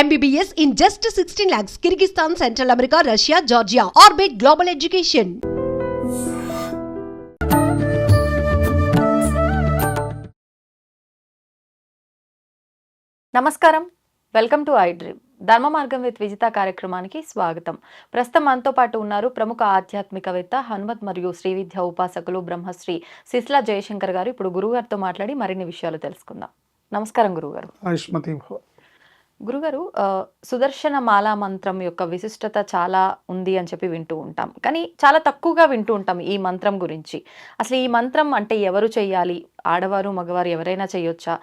MBBS in just 16 lakhs. Kyrgyzstan, Central America, Russia, Georgia. Orbit Global Education. నమస్కారం welcome to I dream Dharma Margam with Vijitha కార్యక్రమానికి స్వాగతం ప్రస్తుతం మనతో పాటు ఉన్నారు ప్రముఖ ఆధ్యాత్మికవేత్త హనుమత్ మరియు శ్రీ విద్య ఉపాసకులు బ్రహ్మశ్రీ సిస్లా జయశంకర్ గారు ఇప్పుడు గురుగారితో మాట్లాడి మరిన్ని విషయాలు తెలుసుకుందాం నమస్కారం గురుగారు గురుగారు సుదర్శన మాలా మంత్రం యొక్క విశిష్టత చాలా ఉంది అని చెప్పి వింటూ ఉంటాం. కానీ చాలా తక్కువగా వింటూ ఉంటాం ఈ మంత్రం గురించి. అసలు ఈ మంత్రం అంటే ఎవరు చేయాలి ఆడవారు మగవారు ఎవరైనా చేయొచ్చా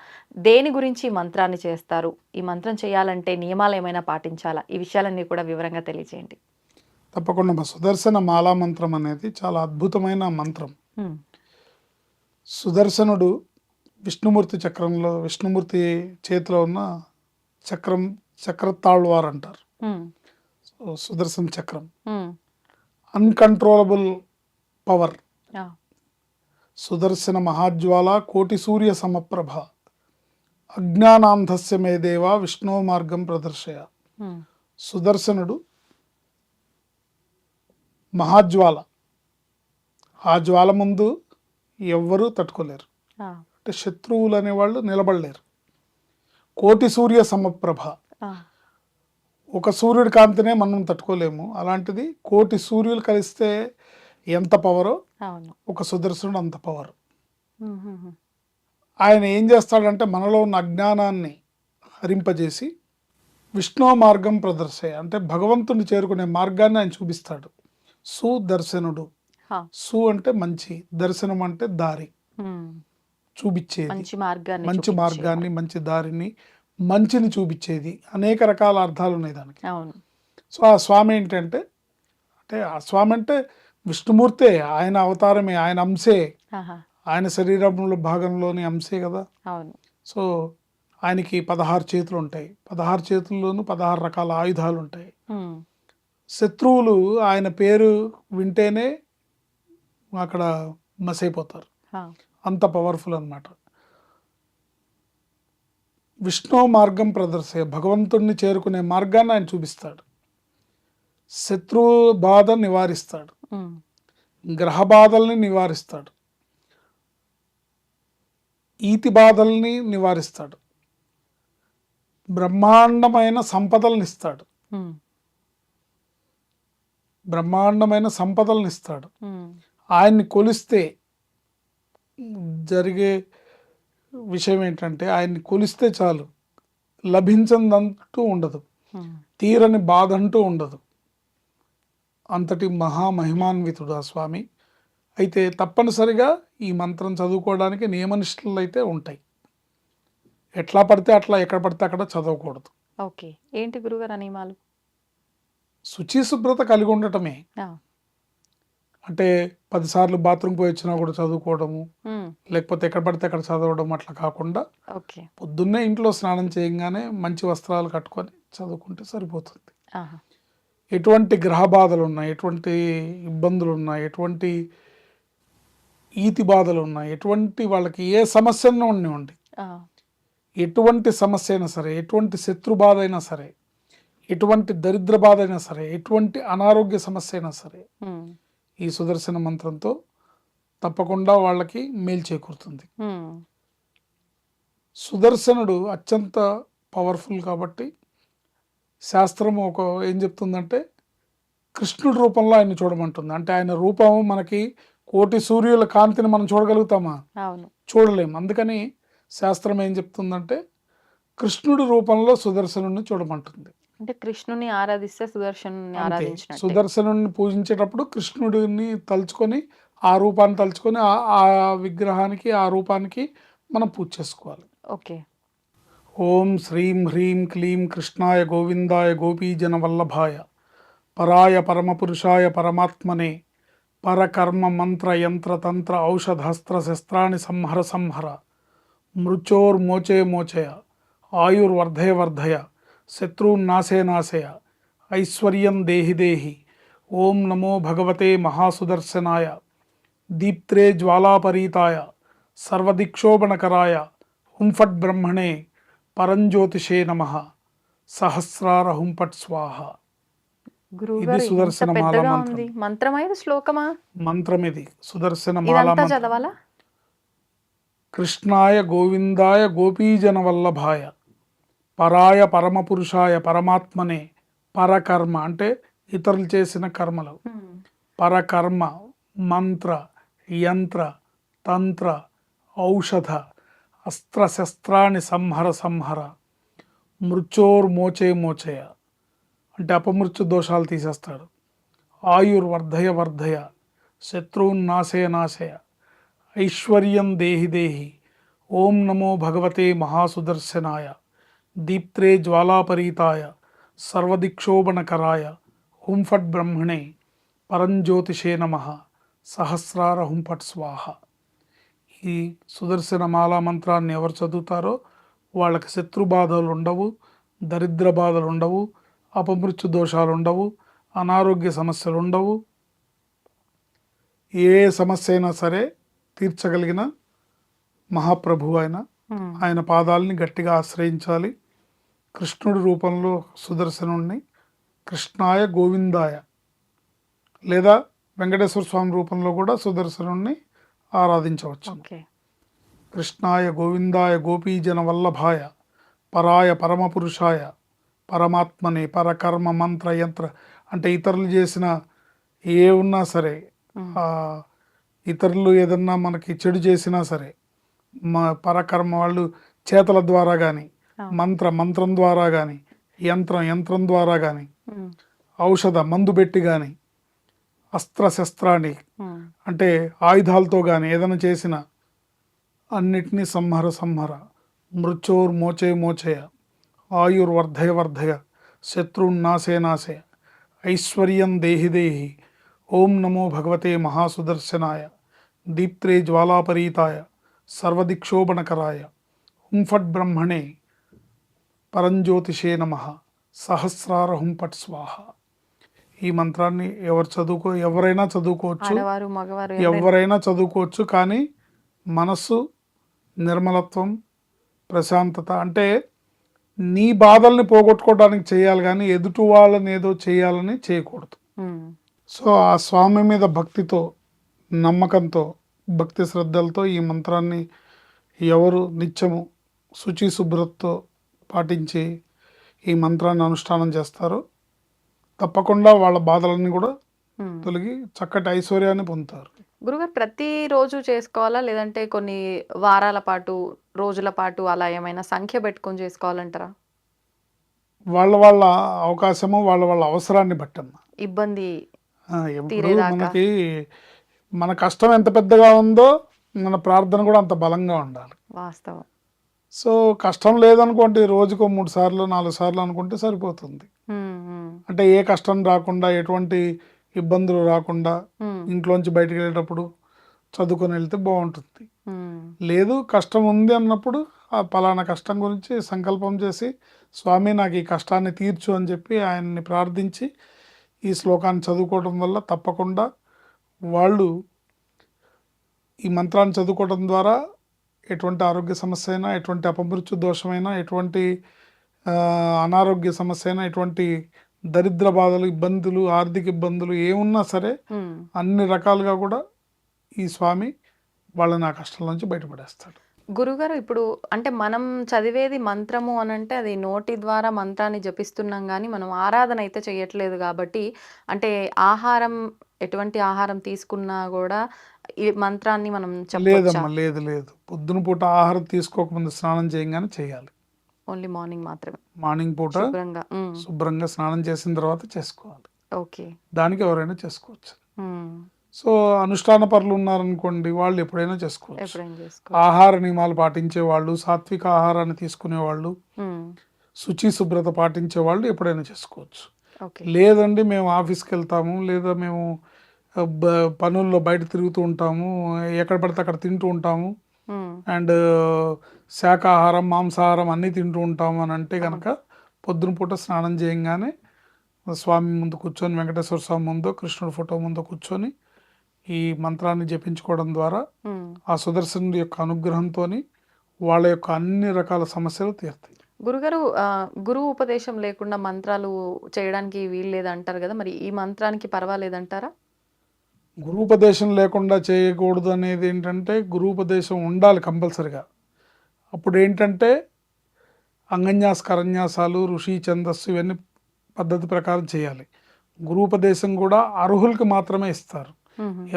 దేని గురించి ఈ మంత్రాన్ని చేస్తారు? ఈ మంత్రం చేయాలంటే నియమాలు ఏమైనా పాటించాలా? ఈ విషయాలన్నీ కూడా వివరంగా తెలియజేయండి. తప్పకుండా సుదర్శన మాలా మంత్రం అనేది చాలా అద్భుతమైన మంత్రం. సుదర్శనుడు విష్ణుమూర్తి చక్రంలో విష్ణుమూర్తి చేతిలో ఉన్న చక్రం చక్రతాళ్వారు అంటారు సుదర్శన చక్రం. Uncontrollable power. సుదర్శన మహాజ్వాల కోటి సూర్య సమప్రభ. అజ్ఞానాంధస్య మే దేవ విష్ణు మార్గం ప్రదర్శయ. సుదర్శనుడు మహాజ్వాల. ఆ జ్వాల ముందు ఎవ్వరూ తట్టుకోలేరు. అంటే శత్రువులు అనేవాళ్ళు నిలబడలేరు. కోటి సూర్య సమప్రభ. ఒక సూర్యుడి కాంతినే మనం తట్టుకోలేము. అలాంటిది కోటి సూర్యులు కలిస్తే ఎంత పవరో ఒక సుదర్శనుడు అంత పవర్ ఆయన ఏం చేస్తాడంటే మనలో ఉన్న అజ్ఞానాన్ని హరింపజేసి విష్ణు మార్గం ప్రదర్శయ అంటే భగవంతుని చేరుకునే మార్గాన్ని ఆయన చూపిస్తాడు. సుదర్శనుడు. సు అంటే మంచి దర్శనం అంటే దారి. చూపించేది. మంచి మార్గాన్ని మంచి మార్గాన్ని మంచి దారిని మంచిని చూపించేది. అనేక రకాల అర్థాలు ఉన్నాయి దానికి. సో ఆ స్వామి ఏంటంటే అంటే ఆ స్వామి అంటే విష్ణుమూర్తే ఆయన అవతారమే ఆయన అంశే. ఆయన శరీరంలో భాగంలోని అంశే కదా. సో ఆయనకి పదహారు చేతులు ఉంటాయి. పదహారు చేతుల్లోనూ పదహారు రకాల ఆయుధాలు ఉంటాయి. శత్రువులు ఆయన పేరు వింటేనే అక్కడ మసైపోతారు. అంత పవర్ఫుల్ అన్నమాట. విష్ణు మార్గం ప్రదర్శయ భగవంతుణ్ణి చేరుకునే మార్గాన్ని ఆయన చూపిస్తాడు. శత్రువు బాధ నివారిస్తాడు. గ్రహ బాధల్ని నివారిస్తాడు. ఈతి బాధల్ని నివారిస్తాడు. బ్రహ్మాండమైన సంపదలను ఇస్తాడు. బ్రహ్మాండమైన సంపదలను ఇస్తాడు. ఆయన్ని కొలిస్తే జరిగే విషయం ఏంటంటే ఆయన్ని కొలిస్తే చాలు. లభించదంటూ ఉండదు. తీరని బాధ అంటూ ఉండదు. అంతటి మహామహిమాన్వితుడు ఆ స్వామి. అయితే తప్పనిసరిగా ఈ మంత్రం చదువుకోవడానికి నియమనిష్టలు అయితే ఉంటాయి. ఎట్లా పడితే అట్లా ఎక్కడ పడితే అక్కడ చదవకూడదు. ఓకే. ఏంటి గురుగారు నియమాలు? శుచి శుభ్రత కలిగి ఉండటమే అంటే పదిసార్లు బాత్రూమ్ పోయి వచ్చినా కూడా చదువుకోవడము లేకపోతే ఎక్కడ పడితే అక్కడ చదవడం అట్లా కాకుండా పొద్దున్నే ఇంట్లో స్నానం చేయగానే మంచి వస్త్రాలు కట్టుకొని చదువుకుంటే సరిపోతుంది. ఎటువంటి గ్రహ బాధలు ఉన్నాయి ఎటువంటి ఇబ్బందులు ఉన్నాయి ఎటువంటి ఈతి బాధలు ఉన్నాయి ఎటువంటి వాళ్ళకి ఏ సమస్యను ఉండనివ్వండి. ఎటువంటి సమస్య అయినా సరే ఎటువంటి శత్రు బాధ అయినా సరే ఎటువంటి దరిద్ర బాధ అయినా సరే ఎటువంటి అనారోగ్య సమస్య అయినా సరే ఈ సుదర్శన మంత్రంతో తప్పకుండా వాళ్ళకి మేలు చేకూరుతుంది. సుదర్శనుడు అత్యంత పవర్ఫుల్ కాబట్టి శాస్త్రం ఒక ఏం చెప్తుందంటే కృష్ణుడి రూపంలో ఆయన చూడమంటుంది. అంటే ఆయన రూపం మనకి కోటి సూర్యుల కాంతిని మనం చూడగలుగుతామా? అవును. చూడలేం అందుకని శాస్త్రం ఏం చెప్తుందంటే కృష్ణుడి రూపంలో సుదర్శనుడిని చూడమంటుంది. అంటే కృష్ణుని ఆరాధిస్తే సుదర్శను అంతే. ఆరాధించినట్టు. సుదర్శనుడిని పూజించేటప్పుడు కృష్ణుడిని తలుచుకొని ఆ రూపాన్ని తలుచుకొని ఆ విగ్రహానికి ఆ రూపానికి మనం పూజ చేసుకోవాలి. ఓకే. ఓం శ్రీం హ్రీం క్లీం కృష్ణాయ గోవిందాయ గోపీజన వల్లభాయ పరాయ పరమపురుషాయ పరమాత్మనే పరకర్మ మంత్ర యంత్ర తంత్ర ఔషధాస్త్ర శస్త్రాణి సంహర సంహర మృచోర్మోచే మోచయ ఆయుర్వర్ధయ వర్ధయ శత్రున్నాశే నాశయ ఐశ్వర్యం దేహి దేహి ఓం నమో భగవతే మహాసుదర్శనాయ దీప్త్రే జ్వాలాపరీతాయ సర్వదిక్షోభణకరాయ హుంఫట్ బ్రహ్మణే పరంజ్యోతిషే నమ సహస్రార హుంపట్ స్వాహ ఇది సుదర్శన మాల మంత్రం. శ్లోకమా మంత్రం ఇది సుదర్శన మాల. చదవాలా కృష్ణాయ గోవిందాయ గోపీజన వల్లభాయ పరాయ పరమపురుషాయ పరమాత్మనే పరకర్మ అంటే ఇతరులు చేసిన కర్మలు. పరకర్మ మంత్ర యంత్ర తంత్ర ఔషధ అస్త్రశస్త్రాన్ని సంహర సంహర మృత్యోర్మోచే మోచయ అంటే అపమృత్యు దోషాలు తీసేస్తాడు. ఆయుర్వర్ధయ వర్ధయ శత్రువున్ నాశయ నాశయ ఐశ్వర్యం దేహి దేహి ఓం నమో భగవతే మహాసుదర్శనాయ దీప్త్రే జ్వాలాపరీతాయ సర్వదిక్షోభణకరాయ హుంఫట్ బ్రహ్మణే పరంజ్యోతిషే నమ సహస్రార హుంఫట్ స్వాహ ఈ సుదర్శన మాలా మంత్రాన్ని ఎవరు చదువుతారో వాళ్ళకి శత్రు బాధలు ఉండవు దరిద్ర బాధలు ఉండవు అపమృత్యు దోషాలు ఉండవు అనారోగ్య సమస్యలు ఉండవు. ఏ సమస్య అయినా సరే తీర్చగలిగిన మహాప్రభు ఆయన. ఆయన పాదాలని గట్టిగా ఆశ్రయించాలి. కృష్ణుడి రూపంలో సుదర్శనుణ్ణి కృష్ణాయ గోవిందాయ లేదా వెంకటేశ్వర స్వామి రూపంలో కూడా సుదర్శనుణ్ణి ఆరాధించవచ్చు. కృష్ణాయ గోవిందాయ గోపీజన వల్లభాయ పరాయ పరమపురుషాయ పరమాత్మని పరకర్మ మంత్ర యంత్ర అంటే ఇతరులు చేసిన ఏ ఉన్నా సరే ఇతరులు ఏదన్నా మనకి చెడు చేసినా సరే మా పరకర్మ వాళ్ళు చేతల ద్వారా కానీ మంత్ర మంత్రం ద్వారా కానీ యంత్రం యంత్రం ద్వారా కానీ. ఔషధ మందు పెట్టి కానీ అస్త్రశస్త్రాన్ని. అంటే ఆయుధాలతో కానీ ఏదైనా చేసిన అన్నిటినీ సంహర సంహర. మృత్యోర్ మోచే మోచయ ఆయుర్ వర్ధయ. వర్ధయ శత్రున్ నాశే. నాశయ ఐశ్వర్యం దేహి దేహి. ఓం నమో భగవతే మహాసుదర్శనాయ. దీప్త్రే జ్వాలాపరీతాయ. సర్వదిక్షోభణకరాయ హుంఫట్ బ్రహ్మణే. పరంజ్యోతిషే నమ. సహస్రార హుంఫట్ స్వాహ ఈ మంత్రాన్ని ఎవరు చదువుకో ఎవరైనా చదువుకోవచ్చు. ఎవరైనా- చదువుకోవచ్చు కానీ మనస్సు నిర్మలత్వం ప్రశాంతత అంటే నీ బాధల్ని పోగొట్టుకోవడానికి చేయాలి కానీ ఎదుటి వాళ్ళని ఏదో చేయాలని చేయకూడదు. సో ఆ స్వామి మీద భక్తితో నమ్మకంతో భక్తి శ్రద్ధలతో ఈ మంత్రాన్ని ఎవరు నిత్యము శుచి శుభ్రతతో పాటించి ఈ మంత్రాన్ని అనుష్ఠానం చేస్తారో. తప్పకుండా వాళ్ళ బాధలన్నీ కూడా. తొలగి చక్కటి ఐశ్వర్యాన్ని పొందుతారు. గురుగారు ప్రతి రోజు చేసుకోవాలా? లేదంటే కొన్ని వారాల పాటు రోజుల పాటు అలా ఏమైనా సంఖ్య పెట్టుకొని చేసుకోవాలంటారా? వాళ్ళ వాళ్ళ అవకాశము వాళ్ళ వాళ్ళ అవసరాన్ని బట్టమ్మ. ఇబ్బంది ఎప్పుడు. మనకి మన కష్టం ఎంత పెద్దగా ఉందో మన ప్రార్థన కూడా అంత బలంగా ఉండాలి. వాస్తవం. సో కష్టం లేదనుకోండి రోజుకో మూడు సార్లు నాలుగు సార్లు అనుకుంటే సరిపోతుంది. అంటే ఏ కష్టం రాకుండా ఎటువంటి ఇబ్బందులు రాకుండా ఇంట్లోంచి బయటికి వెళ్ళేటప్పుడు చదువుకొని వెళ్తే బాగుంటుంది. లేదు కష్టం ఉంది అన్నప్పుడు ఆ పలానా కష్టం గురించి సంకల్పం చేసి స్వామి నాకు ఈ కష్టాన్ని తీర్చు అని చెప్పి ఆయన్ని ప్రార్థించి ఈ శ్లోకాన్ని చదువుకోవడం వల్ల తప్పకుండా వాళ్ళు ఈ మంత్రాన్ని చదువుకోవడం ద్వారా ఎటువంటి ఆరోగ్య సమస్య అయినా ఎటువంటి అపమృత్యు దోషమైనా ఎటువంటి అనారోగ్య సమస్య అయినా ఎటువంటి దరిద్ర బాధలు ఇబ్బందులు ఆర్థిక ఇబ్బందులు ఏమున్నా సరే. అన్ని రకాలుగా కూడా ఈ స్వామి వాళ్ళని ఆ కష్టం నుంచి బయటపడేస్తాడు గురుగారు ఇప్పుడు అంటే మనం చదివేది మంత్రము అని అంటే అది నోటి ద్వారా మంత్రాన్ని జపిస్తున్నాం కానీ మనం ఆరాధన అయితే చేయట్లేదు కాబట్టి అంటే ఆహారం ఎటువంటి ఆహారం తీసుకున్నా కూడా ఈ మంత్రాన్ని మనం లేదమ్మా లేదు లేదు. పొద్దున పూట ఆహారం తీసుకోకముందు స్నానం చేయగానే చేయాలి. ఓన్లీ మార్నింగ్ మాత్రమే. మార్నింగ్ పూట శుభ్రంగా శుభ్రంగా స్నానం చేసిన తర్వాత చేసుకోవాలి. ఓకే. దానికి ఎవరైనా చేసుకోవచ్చు. సో అనుష్ఠాన పరులు ఉన్నారనుకోండి వాళ్ళు ఎప్పుడైనా చేసుకోవచ్చు. ఆహార నియమాలు పాటించే వాళ్ళు సాత్విక ఆహారాన్ని తీసుకునే వాళ్ళు శుచి శుభ్రత పాటించే వాళ్ళు ఎప్పుడైనా చేసుకోవచ్చు. ఓకే. లేదండి మేము ఆఫీస్కి వెళ్తాము లేదా మేము పనుల్లో బయట తిరుగుతూ ఉంటాము. ఎక్కడ పడితే అక్కడ తింటూ ఉంటాము. అండ్ శాకాహారం మాంసాహారం అన్నీ తింటూ ఉంటాము అని అంటే కనుక పొద్దున పూట స్నానం చేయంగానే స్వామి ముందు కూర్చొని వెంకటేశ్వర స్వామి ముందు కృష్ణుడి ఫోటో ముందు కూర్చొని ఈ మంత్రాన్ని జపించుకోవడం ద్వారా. ఆ సుదర్శనుడి యొక్క అనుగ్రహంతో వాళ్ళ యొక్క అన్ని రకాల సమస్యలు తీరుతాయి. గురుగారు గురువు ఉపదేశం లేకుండా మంత్రాలు చేయడానికి వీలు లేదంటారు కదా మరి ఈ మంత్రానికి పర్వాలేదంటారా? గురూపదేశం లేకుండా చేయకూడదు అనేది ఏంటంటే గురూపదేశం ఉండాలి కంపల్సరిగా అప్పుడు ఏంటంటే అంగన్యాస కరన్యాసాలు ఋషి ఛందస్సు ఇవన్నీ పద్ధతి ప్రకారం చేయాలి గురూపదేశం కూడా అర్హులకి మాత్రమే ఇస్తారు.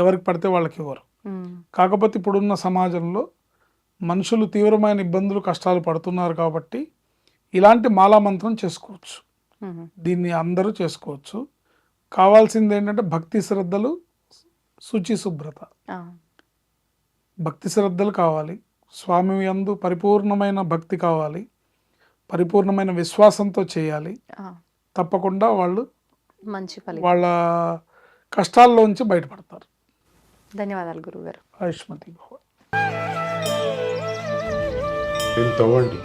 ఎవరికి పడితే వాళ్ళకి ఇవ్వరు. కాకపోతే ఇప్పుడున్న సమాజంలో మనుషులు తీవ్రమైన ఇబ్బందులు కష్టాలు పడుతున్నారు కాబట్టి ఇలాంటి మాలామంత్రం చేసుకోవచ్చు. దీన్ని అందరూ చేసుకోవచ్చు కావాల్సింది ఏంటంటే భక్తి శ్రద్ధలు శుచి శుభ్రత. ఆ. భక్తి శ్రద్ధలు కావాలి. స్వామి యందు పరిపూర్ణమైన భక్తి కావాలి. పరిపూర్ణమైన విశ్వాసంతో చేయాలి. ఆ. తప్పకుండా వాళ్ళు మంచి ఫలితం. వాళ్ళ కష్టాల్లోంచి బయటపడతారు. ధన్యవాదాలు గురుగారు ఆయుష్మతి భవ. తవ్వండి.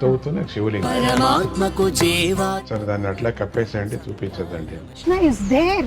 తవ్వుతూనే శివలింగం. పరమాత్మకు జీవా. సరే దాన్ని అట్లా కప్పేసేయండి చూపించదండి కృష్ణ ఇస్ దేర్